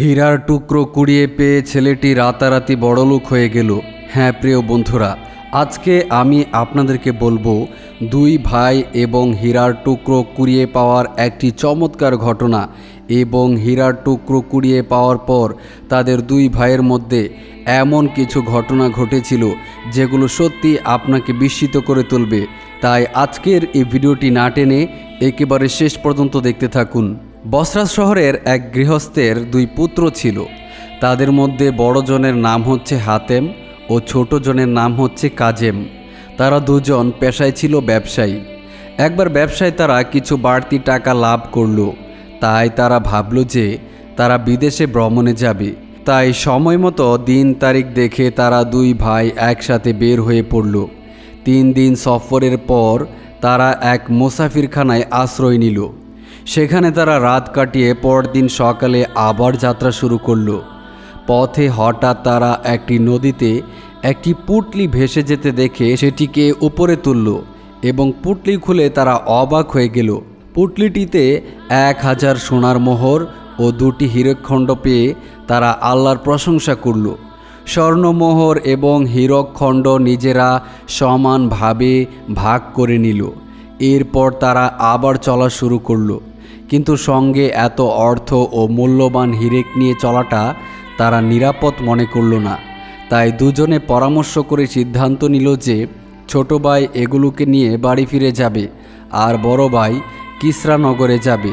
হীরার টুকরো কুড়িয়ে পেয়ে ছেলেটি রাতারাতি বড়লোক হয়ে গেল। হ্যাঁ প্রিয় বন্ধুরা, আজকে আমি আপনাদেরকে বলব, দুই ভাই এবং হীরার টুকরো কুড়িয়ে পাওয়ার একটি চমৎকার ঘটনা এবং হীরার টুকরো কুড়িয়ে পাওয়ার পর তাদের দুই ভাইয়ের মধ্যে এমন কিছু ঘটনা ঘটেছিল যেগুলো সত্যি আপনাকে বিস্মিত করে তুলবে। তাই আজকের এই ভিডিওটি না টেনে একেবারে শেষ পর্যন্ত দেখতে থাকুন। বসরা শহরের এক গৃহস্থের দুই পুত্র ছিল। তাদের মধ্যে বড়জনের নাম হচ্ছে হাতেম ও ছোট জনের নাম হচ্ছে কাজেম। তারা দুজন পেশায় ছিল ব্যবসায়ী। একবার ব্যবসায় তারা কিছু বাড়তি টাকা লাভ করল। তাই তারা ভাবল যে তারা বিদেশে ভ্রমণে যাবে। তাই সময় মতো দিন তারিখ দেখে তারা দুই ভাই একসাথে বের হয়ে পড়ল। তিন দিন সফরের পর তারা এক মুসাফিরখানায় আশ্রয় নিল। সেখানে তারা রাত কাটিয়ে পরদিন সকালে আবার যাত্রা শুরু করল। পথে হঠাৎ তারা একটি নদীতে একটি পুটলি ভেসে যেতে দেখে সেটিকে উপরে তুলল এবং পুটলি খুলে তারা অবাক হয়ে গেল। পুটলিটিতে এক হাজার সোনার মোহর ও দুটি হীরকখণ্ড পেয়ে তারা আল্লাহর প্রশংসা করল। স্বর্ণমোহর এবং হীরকখণ্ড নিজেরা সমানভাবে ভাগ করে নিল। এরপর তারা আবার চলা শুরু করল। কিন্তু সঙ্গে এত অর্থ ও মূল্যবান হিরেক নিয়ে চলাটা তারা নিরাপদ মনে করল না। তাই দুজনে পরামর্শ করে সিদ্ধান্ত নিল যে ছোট ভাই এগুলোকে নিয়ে বাড়ি ফিরে যাবে আর বড় ভাই কিসরা নগরে যাবে।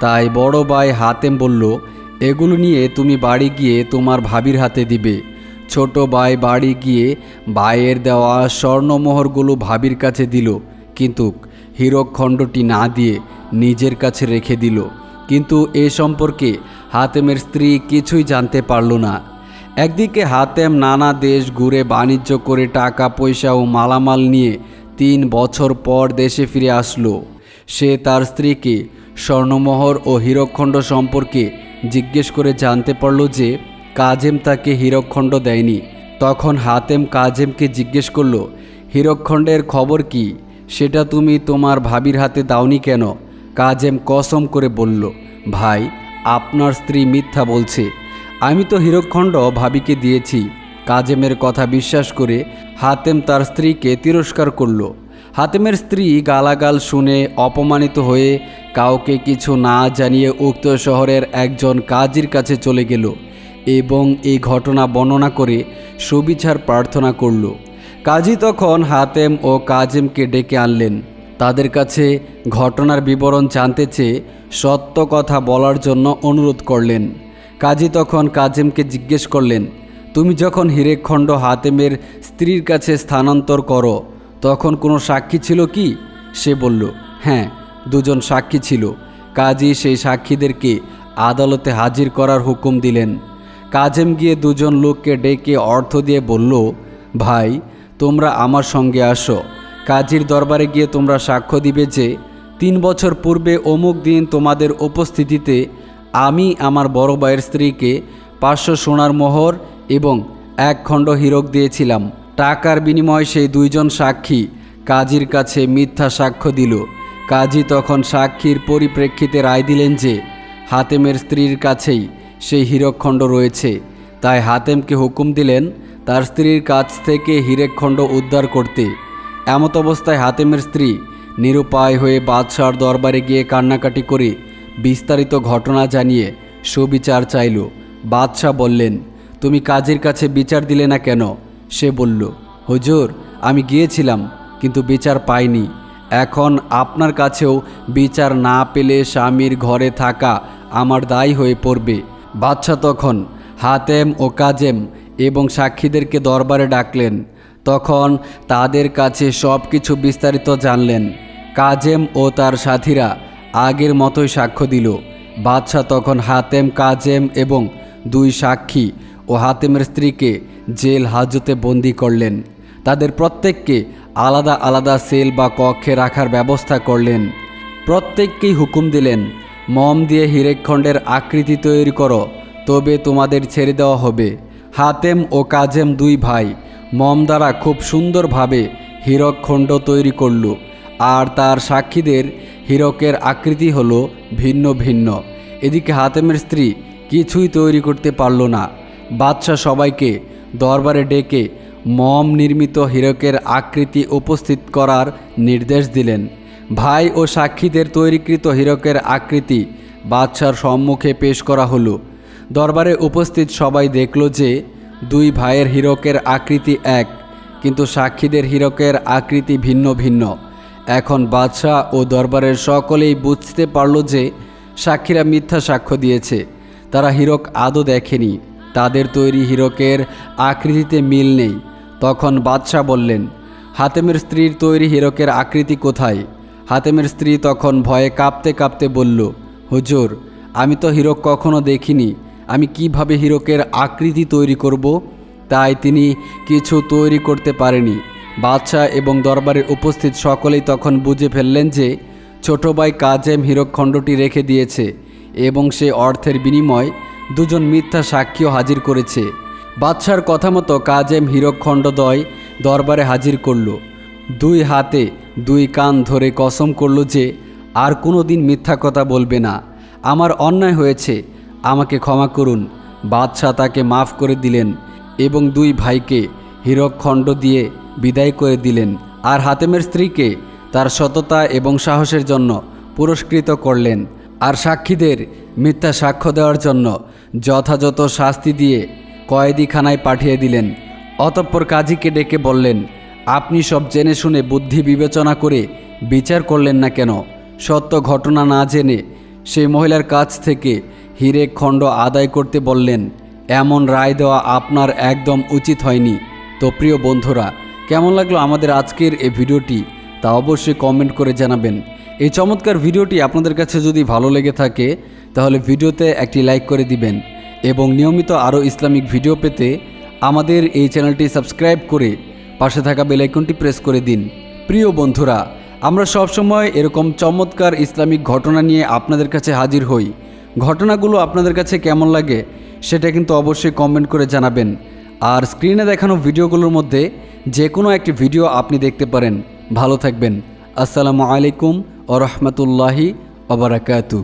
তাই বড় ভাই হাতেম বলল, এগুলো নিয়ে তুমি বাড়ি গিয়ে তোমার ভাবির হাতে দিবে। ছোট ভাই বাড়ি গিয়ে ভাইয়ের দেওয়া স্বর্ণমোহরগুলো ভাবির কাছে দিল। কিন্তু হীরক খণ্ডটি না দিয়ে নিজের কাছে রেখে দিল। কিন্তু এ সম্পর্কে হাতেমের স্ত্রী কিছুই জানতে পারল না। একদিকে হাতেম নানা দেশ ঘুরে বাণিজ্য করে টাকা, পয়সা ও মালামাল নিয়ে তিন বছর পর দেশে ফিরে আসলো। সে তার স্ত্রীকে স্বর্ণমোহর ও হীরকখণ্ড সম্পর্কে জিজ্ঞেস করে জানতে পারল যে কাজেম তাকে হীরকখণ্ড দেয়নি। তখন হাতেম কাজেমকে জিজ্ঞেস করল, হীরকখণ্ডের খবর কি? সেটা তুমি তোমার ভাবির হাতে দাওনি কেন? কাজেম কসম করে বলল, ভাই, আপনার স্ত্রী মিথ্যা বলছে। আমি তো হীরকখণ্ড ভাবিকে দিয়েছি। কাজেমের কথা বিশ্বাস করে হাতেম তার স্ত্রীকে তিরস্কার করল। হাতেমের স্ত্রী গালাগাল শুনে অপমানিত হয়ে কাউকে কিছু না জানিয়ে উক্ত শহরের একজন কাজীর কাছে চলে গেল এবং এই ঘটনা বর্ণনা করে সুবিচার প্রার্থনা করল। কাজী তখন হাতেম ও কাজেমকে ডেকে আনলেন। তাদের কাছে ঘটনার বিবরণ জানতে চেয়ে সত্য কথা বলার জন্য অনুরোধ করলেন। কাজী তখন কাজেমকে জিজ্ঞেস করলেন, তুমি যখন হিরেকখণ্ড হাতেমের স্ত্রীর কাছে স্থানান্তর করো, তখন কোনো সাক্ষী ছিল কি? সে বলল হ্যাঁ দুজন সাক্ষী ছিল। কাজী সেই সাক্ষীদেরকে আদালতে হাজির করার হুকুম দিলেন। কাজেম গিয়ে দুজন লোককে ডেকে অর্থ দিয়ে বলল, ভাই, তোমরা আমার সঙ্গে আসো। কাজীর দরবারে গিয়ে তোমরা সাক্ষ্য দিবে যে, তিন বছর পূর্বে অমুক দিন তোমাদের উপস্থিতিতে আমি আমার বড় ভাইয়ের স্ত্রীকে পাঁচশো সোনার মোহর এবং এক খণ্ড হীরক দিয়েছিলাম। টাকার বিনিময়ে সেই দুইজন সাক্ষী কাজীর কাছে মিথ্যা সাক্ষ্য দিল। কাজী তখন সাক্ষীর পরিপ্রেক্ষিতে রায় দিলেন যে, হাতেমের স্ত্রীর কাছেই সেই হীরকখণ্ড রয়েছে। তাই হাতেমকে হুকুম দিলেন তার স্ত্রীর কাছ থেকে হীরেকখণ্ড উদ্ধার করতে। এমত অবস্থায় হাতেমের স্ত্রী নিরুপায় হয়ে বাদশার দরবারে গিয়ে কান্নাকাটি করে বিস্তারিত ঘটনা জানিয়ে সুবিচার চাইল। বাদশাহ বললেন, তুমি কাজের কাছে বিচার দিলে না কেন? সে বলল, হুজুর, আমি গিয়েছিলাম, কিন্তু বিচার পাইনি। এখন আপনার কাছেও বিচার না পেলে স্বামীর ঘরে থাকা আমার দায়ী হয়ে পড়বে। বাদশাহ তখন হাতেম ও কাজেম এবং সাক্ষীদেরকে দরবারে ডাকলেন। তখন তাদের কাছে সব কিছু বিস্তারিত জানলেন। কাজেম ও তার সাথীরা আগের মতোই সাক্ষ্য দিল। বাদশাহ তখন হাতেম, কাজেম এবং দুই সাক্ষী ও হাতেমের স্ত্রীকে জেল হাজতে বন্দি করলেন। তাদের প্রত্যেককে আলাদা আলাদা সেল বা কক্ষে রাখার ব্যবস্থা করলেন। প্রত্যেককেই হুকুম দিলেন, মম দিয়ে হিরেকখণ্ডের আকৃতি তৈরি করো, তবে তোমাদের ছেড়ে দেওয়া হবে। হাতেম ও কাজেম দুই ভাই মম দ্বারা খুব সুন্দরভাবে হীরকখণ্ড তৈরি করল। আর তার সাক্ষীদের হীরকের আকৃতি হল ভিন্ন ভিন্ন। এদিকে হাতেমের স্ত্রী কিছুই তৈরি করতে পারল না। বাদশাহ সবাইকে দরবারে ডেকে মম নির্মিত হীরকের আকৃতি উপস্থিত করার নির্দেশ দিলেন। ভাই ও সাক্ষীদের তৈরিকৃত হীরকের আকৃতি বাদশার সম্মুখে পেশ করা হলো। দরবারে উপস্থিত সবাই দেখল যে দুই ভাইয়ের হীরকের আকৃতি এক, কিন্তু সাক্ষীদের হীরকের আকৃতি ভিন্ন ভিন্ন। এখন বাদশাহ ও দরবারের সকলেই বুঝতে পারল যে সাক্ষীরা মিথ্যা সাক্ষ্য দিয়েছে। তারা হীরক আদৌ দেখেনি। তাদের তৈরি হীরকের আকৃতিতে মিল নেই। তখন বাদশাহ বললেন, হাতেমের স্ত্রীর তৈরি হীরকের আকৃতি কোথায়? হাতেমের স্ত্রী তখন ভয়ে কাঁপতে কাঁপতে বলল, হুজুর, আমি তো হীরক কখনো দেখিনি। আমি কীভাবে হীরকের আকৃতি তৈরি করব? তাই তিনি কিছু তৈরি করতে পারেনি। বাদশাহ এবং দরবারে উপস্থিত সকলেই তখন বুঝে ফেললেন যে, ছোট ভাই কাজেম হীরক খণ্ডটি রেখে দিয়েছে এবং সে অর্থের বিনিময় দুজন মিথ্যা সাক্ষীও হাজির করেছে। বাদশার কথা মতো কাজেম হীরক খণ্ডদয় দরবারে হাজির করল। দুই হাতে দুই কান ধরে কসম করল যে, আর কোনো দিন মিথ্যা কথা বলবে না। আমার অন্যায় হয়েছে আমাকে ক্ষমা করুন। বাদশাহ তাকে মাফ করে দিলেন এবং দুই ভাইকে হীরক খণ্ড দিয়ে বিদায় করে দিলেন আর হাতেমের স্ত্রীকে তার সততা এবং সাহসের জন্য পুরস্কৃত করলেন আর সাক্ষীদের মিথ্যা সাক্ষ্য দেওয়ার জন্য যথাযথ শাস্তি দিয়ে কয়েদিখানায় পাঠিয়ে দিলেন। অতঃপর কাজীকে ডেকে বললেন, আপনি সব জেনে শুনে বুদ্ধি বিবেচনা করে বিচার করলেন না কেন? সত্য ঘটনা না জেনে সেই মহিলার কাছ থেকে হিরেক খণ্ড আদায় করতে বললেন, এমন রায় দেওয়া আপনার একদম উচিত হয়নি। তো প্রিয় বন্ধুরা, কেমন লাগল আমাদের আজকের এই ভিডিওটি? তা অবশ্যই কমেন্ট করে জানাবেন। এই চমৎকার ভিডিওটি আপনাদের কাছে যদি ভালো লেগে থাকে, তাহলে ভিডিওতে একটি লাইক করে দিবেন এবং নিয়মিত আরও ইসলামিক ভিডিও পেতে আমাদের এই চ্যানেলটি সাবস্ক্রাইব করে পাশে থাকা বেলাইকনটি প্রেস করে দিন। প্রিয় বন্ধুরা, আমরা সবসময় এরকম চমৎকার ইসলামিক ঘটনা নিয়ে আপনাদের কাছে হাজির হই। ঘটনাগুলো আপনাদের কাছে কেমন লাগে সেটা কিন্তু অবশ্যই কমেন্ট করে জানাবেন। আর স্ক্রিনে দেখানো ভিডিওগুলোর মধ্যে যে কোনো একটি ভিডিও আপনি দেখতে পারেন। ভালো থাকবেন। আসসালামু আলাইকুম ও রহমতুল্লাহি ওবরাকাতু